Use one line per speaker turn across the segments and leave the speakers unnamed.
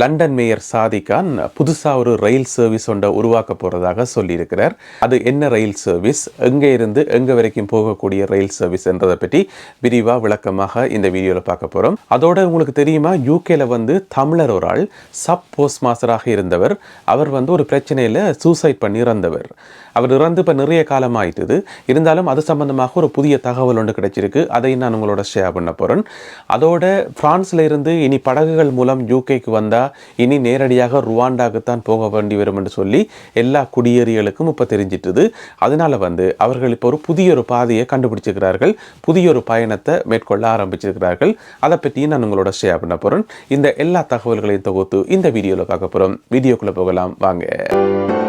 London mayor சாதிகான் புதுசாக ஒரு ரயில் service ஒன்றை உருவாக்க போகிறதாக சொல்லியிருக்கிறார். அது என்ன ரயில் சர்வீஸ் எங்கே இருந்து எங்கே வரைக்கும் போகக்கூடிய ரயில் சர்வீஸ் என்றதை பற்றி விரிவாக விளக்கமாக இந்த வீடியோவில் பார்க்க போகிறோம் அதோடு உங்களுக்கு தெரியுமா? யூகேல வந்து தமிழர் ஒரு ஆள் சப் போஸ்ட் மாஸ்டராக இருந்தவர். அவர் வந்து ஒரு பிரச்சனையில் சூசைட் பண்ணி இறந்தவர். அவர் இறந்து இப்போ நிறைய காலம் ஆயிட்டுது. இருந்தாலும் அது சம்பந்தமாக ஒரு புதிய தகவல் ஒன்று கிடைச்சிருக்கு. அதை நான் உங்களோட ஷேர் பண்ண போகிறேன் அதோட பிரான்ஸ்ல இருந்து இனி படகுகள் மூலம் யூகேக்கு வந்தால் இனி நேரடியாக ருவாண்டாக்குத்தான் போக வேண்டி வரும் என்று சொல்லி எல்லா குடியேறிகளுக்கும் இப்போ தெரிஞ்சிட்டுது. அதனால வந்து அவர்கள் இப்போ ஒரு புதிய ஒரு பாதையை கண்டுபிடிச்சிருக்கிறார்கள். புதிய ஒரு பயணத்தை மேற்கொள்ள ஆரம்பிச்சிருக்கிறார்கள். அதை பற்றியும் நான் உங்களோட ஷேர் பண்ண போகிறேன் இந்த எல்லா தகவல்களையும் தொகுத்து இந்த வீடியோவில் பார்க்க போகிறோம் வீடியோக்குள்ளே போகலாம். வாங்க.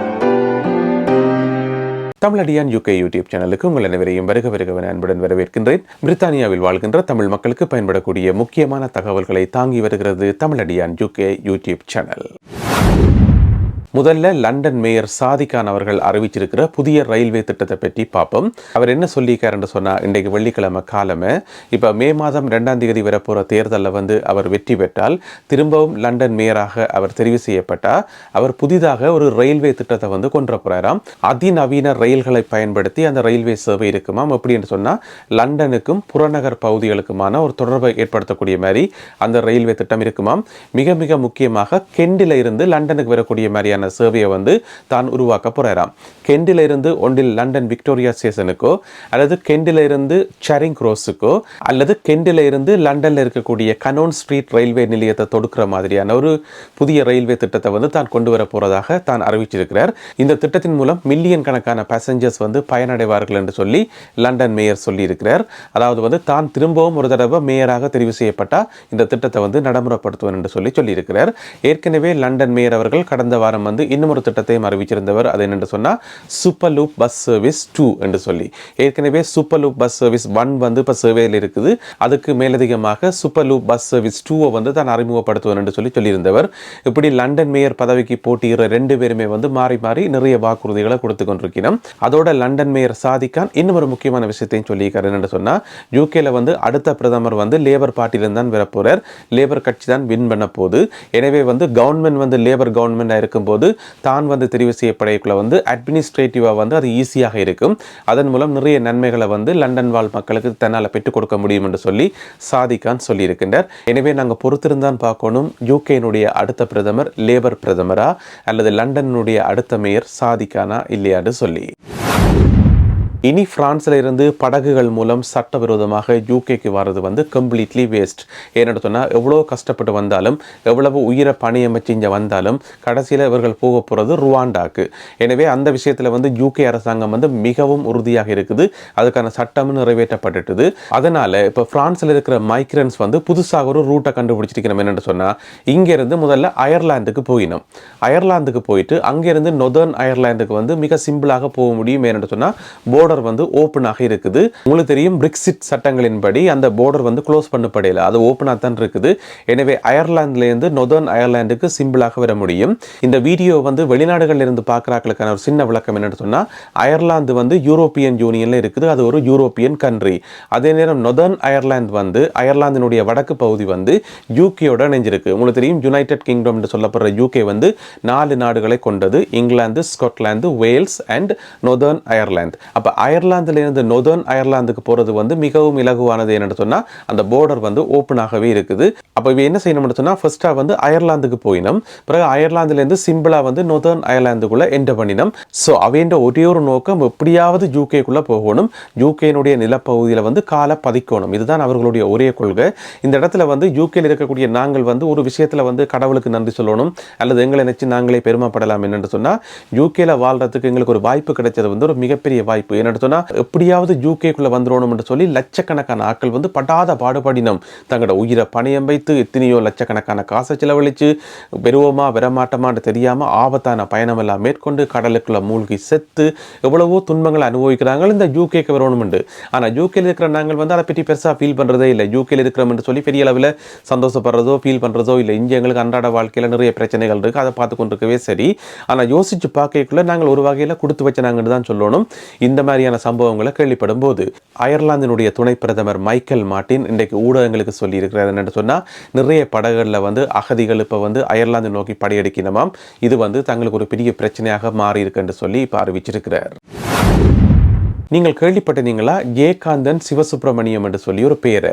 தமிழடியான் யூகே யூடியூப் சேனலுக்கு உங்கள் அனைவரையும் வருக வருகவன அன்புடன் வரவேற்கின்றேன். பிரித்தானியாவில் வாழ்கின்ற தமிழ் மக்களுக்கு பயன்படக்கூடிய முக்கியமான தகவல்களை தாங்கி வருகிறது தமிழடியான் யூகே யூடியூப் சேனல் முதல்ல லண்டன் மேயர் சாதிகான் அவர்கள் அறிவிச்சிருக்கிற புதிய ரயில்வே திட்டத்தை பற்றி பார்ப்போம். அவர் என்ன சொல்லியிருக்காருன்னு சொன்னால் இன்றைக்கு வெள்ளிக்கிழமை காலமே இப்போ மே மாதம் ரெண்டாம் தேதி வரப்போகிற தேர்தலில் வந்து அவர் வெற்றி பெற்றால் திரும்பவும் லண்டன் மேயராக அவர் தெரிவு செய்யப்பட்டால் அவர் புதிதாக ஒரு ரயில்வே திட்டத்தை வந்து கொண்டு போகிறாராம் அதிநவீன ரயில்களை பயன்படுத்தி அந்த ரயில்வே சேவை இருக்குமாம் அப்படின்னு சொன்னால் லண்டனுக்கும் புறநகர் பகுதிகளுக்குமான ஒரு தொடர்பை ஏற்படுத்தக்கூடிய மாதிரி அந்த ரயில்வே திட்டம் இருக்குமாம். மிக மிக முக்கியமாக கெண்டில் இருந்து லண்டனுக்கு வரக்கூடிய மாதிரியான மாதிரியான சேவையை வந்து தான் உருவாக்க போகிறாராம் கெண்டில் இருந்து ஒன்றில் லண்டன் விக்டோரியா ஸ்டேஷனுக்கோ அல்லது கெண்டில் இருந்து சரிங் க்ரோஸுக்கோ அல்லது கெண்டில் இருந்து லண்டனில் இருக்கக்கூடிய கனோன் ஸ்ட்ரீட் ரயில்வே நிலையத்தை தொடுக்கிற மாதிரியான ஒரு புதிய ரயில்வே திட்டத்தை வந்து தான் கொண்டு வர போகிறதாக தான் அறிவிச்சிருக்கிறார். இந்த திட்டத்தின் மூலம் மில்லியன் கணக்கான பேசஞ்சர்ஸ் வந்து பயனடைவார்கள் என்று சொல்லி லண்டன் மேயர் சொல்லியிருக்கிறார். அதாவது வந்து தான் திரும்பவும் ஒரு தடவை மேயராக தெரிவு செய்யப்பட்டால் இந்த திட்டத்தை வந்து நடைமுறைப்படுத்துவேன் என்று சொல்லி சொல்லியிருக்கிறார். ஏற்கனவே லண்டன் மேயர் அவர்கள் கடந்த வாரம் வந்து இன்னும் ஒரு திட்டத்தையும் அறிவிச்சிருந்தவர். அது என்னென்று சொன்னால் super loop bus service two என்று சொல்லி. ஏற்கனவே super loop bus service one வந்து இப்போ சேவையில் இருக்குது. அதுக்கு மேலதிகமாக சூப்பர் லூப் பஸ் சர்வீஸ் டூவை வந்து தான் அறிமுகப்படுத்துவேன் என்று சொல்லி சொல்லியிருந்தவர். இப்படி லண்டன் மேயர் பதவிக்கு போட்டியிடுற ரெண்டு பேருமே வந்து மாறி மாறி நிறைய வாக்குறுதிகளை கொடுத்து கொண்டிருக்கிறோம் அதோட லண்டன் மேயர் சாதிக்கான் இன்னும் ஒரு முக்கியமான விஷயத்தையும் சொல்லியிருக்காரு. என்னென்னு சொன்னால் யூகேல வந்து அடுத்த பிரதமர் வந்து லேபர் பார்ட்டியிலிருந்து தான் வரப்போகிறார் லேபர் கட்சி தான் வின் பண்ண போது எனவே வந்து கவர்மெண்ட் வந்து லேபர் கவர்மெண்டாக இருக்கும்போது தான் வந்து தெரிவு செய்யப்படையக்குள்ள வந்து அட்மினிஸ்ட்ரேட்டிவாக வந்து அது ஈஸியாக இருக்கும். அதன் மூலம் நிறைய நன்மைகளை வந்து லண்டன் வாழ் மக்களுக்கு தன்னால் பெற்றுக் கொடுக்க முடியும் என்று சொல்லி சாதிகான் சொல்லியிருக்கின்றார். எனவே நாங்கள் பொறுத்திருந்தான் பார்க்கணும். யூகேனுடைய அடுத்த பிரதமர் லேபர் பிரதமரா அல்லது லண்டனுடைய அடுத்த மேயர் சாதிக்கானா இல்லையான்னு சொல்லி. இனி பிரான்ஸில் இருந்து படகுகள் மூலம் சட்டவிரோதமாக யூகேக்கு வர்றது வந்து கம்ப்ளீட்லி வேஸ்ட் ஏன்னு சொன்னால் எவ்வளோ கஷ்டப்பட்டு வந்தாலும் எவ்வளவு உயிரை பணியமைச்சு இங்கே வந்தாலும் கடைசியில் இவர்கள் போக போகிறது ருவாண்டாக்கு. எனவே அந்த விஷயத்தில் வந்து யூகே அரசாங்கம் வந்து மிகவும் உறுதியாக இருக்குது. அதுக்கான சட்டமும் நிறைவேற்றப்பட்டுட்டுது. அதனால் இப்போ ஃப்ரான்ஸில் இருக்கிற மைக்ரன்ஸ் வந்து புதுசாக ஒரு ரூட்டை கண்டுபிடிச்சிருக்கணும் என்னென்னு சொன்னால் இங்கேருந்து முதல்ல அயர்லாந்துக்கு போயினோம் அயர்லாந்துக்கு போயிட்டு அங்கேருந்து நொதர்ன் அயர்லாந்துக்கு வந்து மிக சிம்பிளாக போக முடியும் ஏன்னு சொன்னால் போர்டர் போர்டர் வந்து ஓப்பனாக இருக்குது. உங்களுக்கு தெரியும் பிரிக்சிட் சட்டங்களின்படி அந்த போர்டர் வந்து க்ளோஸ் பண்ணப்படையில். அது ஓப்பனாக தான் இருக்குது. எனவே அயர்லாந்துலேருந்து நொதர்ன் அயர்லாண்டுக்கு சிம்பிளாக வர முடியும். இந்த வீடியோ வந்து வெளிநாடுகளில் இருந்து பார்க்குறாக்களுக்கான ஒரு சின்ன விளக்கம் என்னென்னு சொன்னால் அயர்லாந்து வந்து யூரோப்பியன் யூனியனில் இருக்குது. அது ஒரு யூரோப்பியன் கண்ட்ரி அதே நேரம் நொதர்ன் அயர்லாந்து வந்து அயர்லாந்தினுடைய வடக்கு பகுதி வந்து யூகேயோட இணைஞ்சிருக்கு. உங்களுக்கு தெரியும் யுனைடெட் கிங்டம் என்று சொல்லப்படுற யூகே வந்து நாலு நாடுகளை கொண்டது. England Scotland Wales and Northern Ireland. அப்போ அயர்லாந்துலேருந்து நொதர்ன் அயர்லாந்துக்கு போகிறது வந்து மிகவும் இலகுவானது என்னென்னு சொன்னால் அந்த போர்டர் வந்து ஓப்பனாகவே இருக்குது. அப்போ இவ என்ன செய்யணும்னு சொன்னால் ஃபர்ஸ்ட்டாக வந்து அயர்லாந்துக்கு போயினோம் பிறகு அயர்லாந்துலேருந்து சிம்பிளாக வந்து நொதர்ன் அயர்லாந்துக்குள்ளே என்டர் பண்ணினோம். ஸோ அவைன்ற ஒரே ஒரு நோக்கம் எப்படியாவது யூகேக்குள்ளே போகணும் யூகேனுடைய நிலப்பகுதியில் வந்து காலை பதிக்கணும். இதுதான் அவர்களுடைய ஒரே கொள்கை. இந்த இடத்துல வந்து யூகேயில் இருக்கக்கூடிய நாங்கள் வந்து ஒரு விஷயத்தில் வந்து கடவுளுக்கு நன்றி சொல்லணும் அல்லது எங்களை நினச்சி நாங்களே பெருமைப்படலாம் என்னென்னு சொன்னால் யூகேல வாழ்றதுக்கு எங்களுக்கு ஒரு வாய்ப்பு கிடைச்சது வந்து ஒரு மிகப்பெரிய வாய்ப்பு. என்னென்னு சொன்னால் எப்படியாவது யூகேக்குள்ளே வந்துடணும் என்று சொல்லி லட்சக்கணக்கான ஆட்கள் வந்து படாத பாடுபடினம். தங்களோட உயிரை பணியம் வைத்து எத்தனையோ லட்சக்கணக்கான காசை செலவழித்து பெறுவோமா வரமாட்டோமான்னு தெரியாமல் ஆபத்தான பயணம் எல்லாம் மேற்கொண்டு கடலுக்குள்ளே மூழ்கி செத்து எவ்வளவோ துன்பங்களை அனுபவிக்கிறாங்க. இந்த யூகேக்கு வரணும்ண்டு ஆனால் யூகேல இருக்கிற நாங்கள் வந்து அதை பற்றி பெருசாக ஃபீல் பண்ணுறதே இல்லை. யூகேல இருக்கிறோம்னு சொல்லி பெரிய அளவில் சந்தோஷப்படுறதோ ஃபீல் பண்ணுறதோ இல்லை. இங்கே எங்களுக்கு அன்றாட வாழ்க்கையில் நிறைய பிரச்சனைகள் இருக்குது அதை பார்த்து கொண்டிருக்கவே சரி. ஆனால் யோசிச்சு பார்க்கக்குள்ளே நாங்கள் ஒரு வகையில் கொடுத்து வச்ச நாங்கன்னு தான் சொல்லணும். இந்த மாதிரி மாதிரியான சம்பவங்களை கேள்விப்படும் போது அயர்லாந்தினுடைய துணை பிரதமர் மைக்கேல் மார்ட்டின் இன்றைக்கு ஊடகங்களுக்கு சொல்லியிருக்கிறார். என்னென்னு சொன்னால் நிறைய படகுகளில் வந்து அகதிகள் இப்போ வந்து அயர்லாந்து நோக்கி படையெடுக்கணுமாம் இது வந்து தங்களுக்கு ஒரு பெரிய பிரச்சனையாக மாறி இருக்குன்னு சொல்லி இப்போ அறிவிச்சிருக்கிறார். நீங்கள் கேள்விப்பட்டிருந்தீங்களா? ஏகாந்தன் சிவசுப்பிரமணியம் என்று சொல்லி ஒரு பேர்.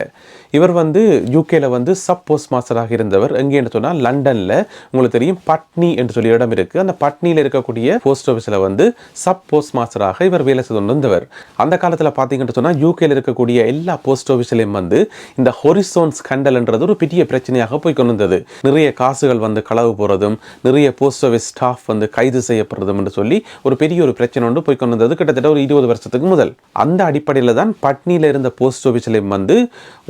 இவர் வந்து யூகேல வந்து சப் போஸ்ட் மாஸ்டராக இருந்தவர். எங்கேன்னு சொன்னால் லண்டனில். உங்களுக்கு தெரியும் பட்னி என்று சொல்லி இடம் இருக்குது அந்த பட்னியில் இருக்கக்கூடிய போஸ்ட் ஆஃபீஸில் வந்து சப் போஸ்ட் மாஸ்டராக இவர் வேலை செய்து வந்தவர் அந்த காலத்தில் பார்த்தீங்கன்னு சொன்னால் யூகேல இருக்கக்கூடிய எல்லா போஸ்ட் ஆஃபீஸ்லையும் வந்து இந்த ஹொரிசோன் ஸ்கண்டல்ன்றது ஒரு பெரிய பிரச்சனையாக போய் கொண்டு வந்தது நிறைய காசுகள் வந்து களவு போகிறதும் நிறைய போஸ்ட் ஆஃபீஸ் ஸ்டாஃப் வந்து கைது செய்யப்படுறதும் என்று சொல்லி ஒரு பெரிய ஒரு பிரச்சனை ஒன்று போய் கொண்டு வந்தது கிட்டத்தட்ட ஒரு இருபது வருஷத்துக்கு கொள்முதல் அந்த அடிப்படையில் தான் பட்னியில் இருந்த போஸ்ட் ஆஃபீஸ்லையும் வந்து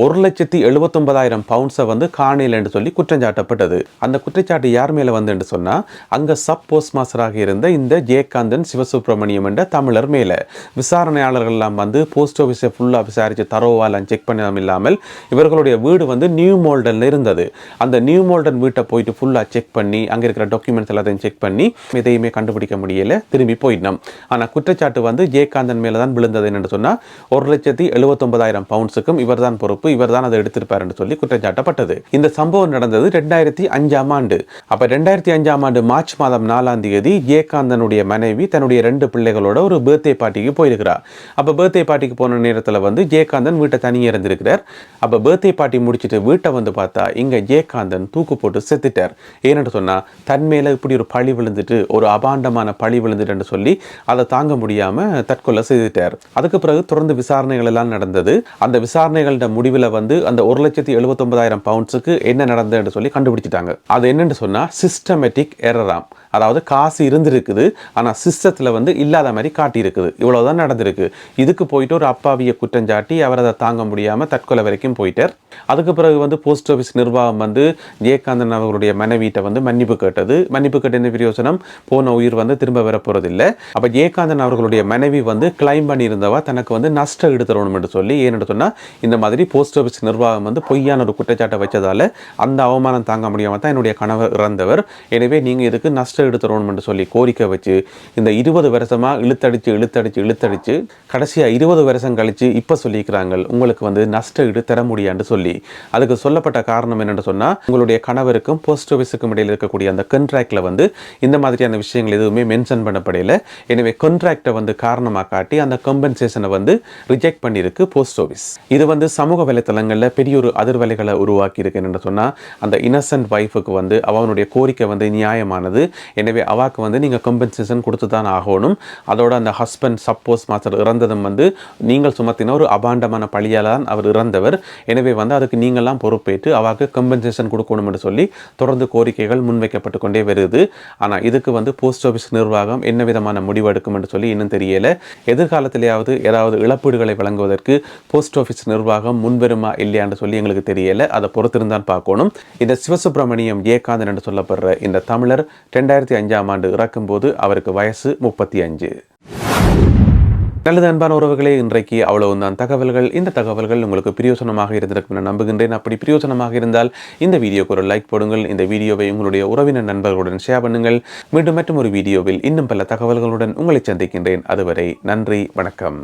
ஒரு லட்சத்தி எழுபத்தொன்பதாயிரம் பவுண்ட்ஸை வந்து காணையில் என்று சொல்லி குற்றஞ்சாட்டப்பட்டது அந்த குற்றச்சாட்டு யார் மேலே வந்து என்று சொன்னால் அங்கே சப் போஸ்ட் மாஸ்டராக இருந்த இந்த ஜெயகாந்தன் சிவசுப்பிரமணியம் என்ற தமிழர் மேலே. விசாரணையாளர்கள்லாம் வந்து போஸ்ட் ஆஃபீஸை ஃபுல்லாக விசாரித்து தரோவாலாம் செக் பண்ணலாம் இல்லாமல் இவர்களுடைய வீடு வந்து நியூ மோல்டனில் இருந்தது. அந்த நியூ மோல்டன் வீட்டை போயிட்டு ஃபுல்லாக செக் பண்ணி அங்கே இருக்கிற டாக்குமெண்ட்ஸ் எல்லாத்தையும் செக் பண்ணி எதையுமே கண்டுபிடிக்க முடியல திரும்பி போயிடணும். ஆனால் குற்றச்சாட்டு வந்து ஜெயகாந்தன் மேலே தான் விழுந்தது என்று சொன்னால் ஒரு லட்சத்தி எழுபத்தொன்பதாயிரம் பவுண்ட்ஸுக்கும் இவர் தான் பொறுப்பு இவர் தான் அதை எடுத்திருப்பார் என்று சொல்லி குற்றச்சாட்டப்பட்டது இந்த சம்பவம் நடந்தது ரெண்டாயிரத்தி அஞ்சாம் ஆண்டு. அப்போ ரெண்டாயிரத்தி அஞ்சாம் ஆண்டு மார்ச் மாதம் நாலாம் தேதி ஜெயகாந்தனுடைய மனைவி தன்னுடைய ரெண்டு பிள்ளைகளோட ஒரு பர்த்டே பார்ட்டிக்கு போயிருக்கிறார் அப்போ பர்த்டே பார்ட்டிக்கு போன நேரத்தில் வந்து ஜெயகாந்தன் வீட்டை தனியே இருந்திருக்கிறார். அப்போ பர்த்டே பார்ட்டி முடிச்சுட்டு வீட்டை வந்து பார்த்தா இங்கே ஜெயகாந்தன் தூக்கு போட்டு செத்துட்டார். ஏன்னு சொன்னால் தன் மேலே இப்படி ஒரு பழி விழுந்துட்டு ஒரு அபாண்டமான பழி விழுந்துட்டுன்னு சொல்லி அதை தாங்க முடியாமல் தற்கொலை செய்துட்டார் அதுக்கு பிறகு தொடர்ந்து விசாரணைகள் எல்லாம் நடந்தது. அந்த விசாரணைகளோட முடிவில் வந்து அந்த ஒரு லட்சத்தி எழுபத்தொன்பதாயிரம் பவுண்ட்ஸுக்கு என்ன நடந்ததுன்னு சொல்லி கண்டுபிடிச்சிட்டாங்க. அது என்னன்னு சொன்னால் சிஸ்டமேட்டிக் எரராம் அதாவது காசு இருந்திருக்குது ஆனால் சிஸ்டத்தில் வந்து இல்லாத மாதிரி காட்டியிருக்குது. இவ்வளோதான் நடந்திருக்கு. இதுக்கு போயிட்டு ஒரு அப்பாவியை குற்றஞ்சாட்டி அவர் அதை தாங்க முடியாமல் தற்கொலை வரைக்கும் போயிட்டார். அதுக்கு பிறகு வந்து போஸ்ட் ஆஃபீஸ் நிர்வாகம் வந்து ஜெயகாந்தன் அவர்களுடைய மனைவியிட்ட வந்து மன்னிப்பு கேட்டது. மன்னிப்பு கேட்ட என்ன பிரயோசனம்? போன உயிர் வந்து திரும்ப வர அப்போ ஜெயகாந்தன் அவர்களுடைய மனைவி வந்து கிளைம் பண்ணியிருந்தவா? தனக்கு வந்து நஷ்டம் எடுத்துடணும் என்று சொல்லி ஏன்னு சொன்னால் இந்த மாதிரி போஸ்ட் ஆஃபீஸ் நிர்வாகம் வந்து பொய்யான ஒரு குற்றச்சாட்டை வச்சதால் அந்த அவமானம் தாங்க முடியாமல் தான் என்னுடைய கணவர் இறந்தவர். எனவே நீங்கள் இதுக்கு நஷ்டம் எடுத்துடணும் என்று சொல்லி கோரிக்கை வச்சு இந்த இருபது வருஷமாக இழுத்தடிச்சு இழுத்தடிச்சு இழுத்தடிச்சு கடைசியாக இருபது வருஷம் கழித்து இப்போ சொல்லியிருக்கிறாங்க உங்களுக்கு வந்து நஷ்ட ஈடு தர முடியான்னு சொல்லி. அதுக்கு சொல்லப்பட்ட காரணம் என்னென்னு சொன்னால் உங்களுடைய கணவருக்கும் போஸ்ட் ஆஃபீஸுக்கும் இடையில் இருக்கக்கூடிய அந்த கண்ட்ராக்டில் வந்து இந்த மாதிரியான விஷயங்கள் எதுவுமே மென்ஷன் பண்ணப்படையில் எனவே கண்ட்ராக்டை வந்து காரணமாக காட்டி அந்த கம்பன்சேஷனை வந்து ரிஜெக்ட் பண்ணியிருக்கு போஸ்ட் ஆஃபீஸ் இது வந்து சமூக வலைத்தளங்களில் பெரிய ஒரு அதிர்வலைகளை உருவாக்கி இருக்கு சொன்னால் அந்த இன்னசென்ட் ஒய்ஃபுக்கு வந்து அவனுடைய கோரிக்கை வந்து நியாயமானது. எனவே அவாக்கு வந்து நீங்கள் கம்பன்சேஷன் கொடுத்து தான் ஆகணும். அதோட அந்த ஹஸ்பண்ட் சப்போஸ் மாஸ்டர் இறந்ததும் வந்து நீங்கள் சுமத்தின ஒரு அபாண்டமான பழியால் தான் அவர் இறந்தவர். எனவே வந்து அதுக்கு நீங்கள்லாம் பொறுப்பேற்று அவாக்கு கம்பன்சேஷன் கொடுக்கணும் என்று சொல்லி தொடர்ந்து கோரிக்கைகள் முன்வைக்கப்பட்டு கொண்டே வருது. ஆனால் இதுக்கு வந்து போஸ்ட் ஆஃபீஸ் நிர்வாகம் என்ன விதமான முடிவு எடுக்கும் என்று சொல்லி இன்னும் தெரியலை. எதிர்காலத்திலேயாவது ஏதாவது இழப்பீடுகளை வழங்குவதற்கு போஸ்ட் ஆஃபீஸ் நிர்வாகம் முன்வருமா இல்லையான்னு சொல்லி எங்களுக்கு தெரியலை. அதை பொறுத்திருந்தான் பார்க்கணும். இந்த சிவசுப்பிரமணியம் ஏகாந்தன் என்று சொல்லப்படுற இந்த தமிழர் ரெண்டாயிரத்தி அஞ்சாம் ஆண்டு இறக்கும்போது அவருக்கு வயசு முப்பத்தி அஞ்சு நல்லது அன்பான உறவுகளே இன்றைக்கு அவ்வளவுதான் தகவல்கள் இந்த தகவல்கள் உங்களுக்கு பிரியோசனமாக இருந்திருக்கும் என நம்புகின்றேன். அப்படி பிரியோசனமாக இருந்தால் இந்த வீடியோக்கு ஒரு லைக் போடுங்கள். இந்த வீடியோவை உங்களுடைய உறவினர் நண்பர்களுடன் ஷேர் பண்ணுங்கள். மீண்டும் மற்றும் ஒரு வீடியோவில் இன்னும் பல தகவல்களுடன் உங்களை சந்திக்கின்றேன். அதுவரை நன்றி வணக்கம்.